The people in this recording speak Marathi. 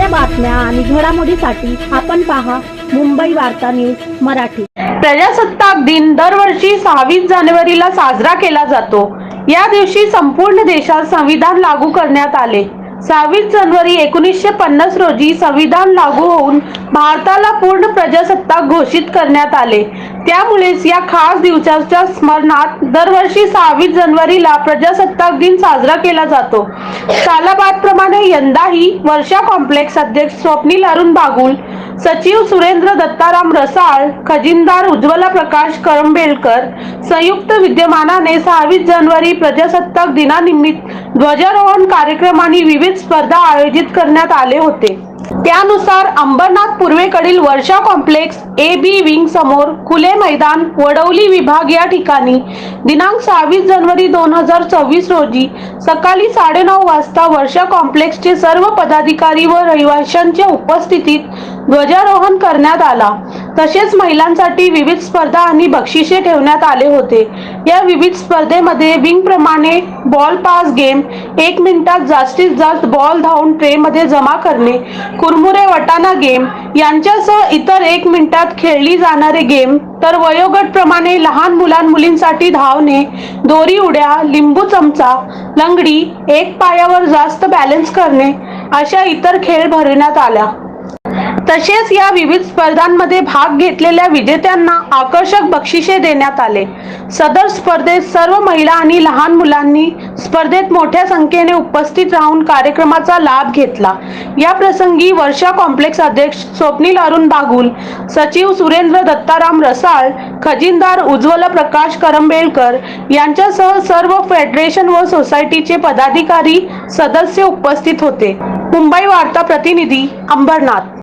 बातम्या आणि घडामोडीसाठी आपण पहा मुंबई वार्ता न्यूज मराठी. प्रजासत्ताक दिन दरवर्षी सहावीस जानेवारीला साजरा केला जातो. या दिवशी संपूर्ण देशात संविधान लागू करण्यात आले. सहावीस जानेवारी एकोणीसशे पन्नास रोजी संविधान लागू होऊन भारताला पूर्ण प्रजासत्ताक घोषित करण्यात आले. त्यामुळेच या खास दिवसाच्या स्मरणात दरवर्षी सहावीस जानेवारीला प्रजासत्ताक दिन साजरा केला जातो. सालाबादप्रमाणे यंदाही वर्षा कॉम्प्लेक्स अध्यक्ष स्वप्नील अरुण बागुल सचिव सुरेंद्र दत्ताराम रसाळ खजिनदार उज्ज्वला प्रकाश करंबेलकर संयुक्त विद्यमानाने सहावीस जानेवारी प्रजासत्ताक दिनानिमित्त ध्वजारोहण कार्यक्रम आणि विविध स्पर्धा आयोजित करण्यात आले होते. त्यानुसार अंबरनाथ पूर्वेकडील वर्षा कॉम्प्लेक्स ए बी विंग समोर खुले मैदान वडवली विभाग या ठिकाणी दिनांक सहावीस जानेवारी दोन हजार चोवीस रोजी सकाळी साडेनऊ वाजता वर्षा कॉम्प्लेक्सचे सर्व पदाधिकारी व रहिवाशांच्या उपस्थितीत ध्वजारोहण करण्यात आला. तसेच महिलांसाठी विविध स्पर्धा आणि बक्षिसे ठेवण्यात आले होते. या विविध स्पर्धेमध्ये विंग प्रमाणे बॉल पास गेम एक मिनिटात जास्तीत जास्त बॉल धावून ट्रेमध्ये जमा करणे कुरमुरे वटाणा गेम यांच्यासह इतर एक मिनिटात खेळली जाणारे गेम तर वयोगट प्रमाणे लहान मुलां मुलींसाठी धावणे दोरी उड्या लिंबू चमचा लंगडी एक पायावर जास्त बॅलन्स करणे अशा इतर खेळ भरण्यात आल्या. तसेच या विविध स्पर्धांमध्ये भाग घेतलेल्या विजेत्यांना आकर्षक बक्षिसे देण्यात आले. सदर स्पर्धेत सर्व महिला आणि लहान मुलांनी स्पर्धेत मोठ्या संख्येने उपस्थित राहून कार्यक्रमाचा लाभ घेतला. या प्रसंगी वर्षा कॉम्प्लेक्स अध्यक्ष स्वप्नील अरुण बागुल सचिव सुरेंद्र दत्ताराम रसाळ खजिनदार उज्ज्वल प्रकाश करंबेलकर यांच्यासह सर्व फेडरेशन व सोसायटीचे पदाधिकारी सदस्य उपस्थित होते. मुंबई वार्ता प्रतिनिधी अंबरनाथ.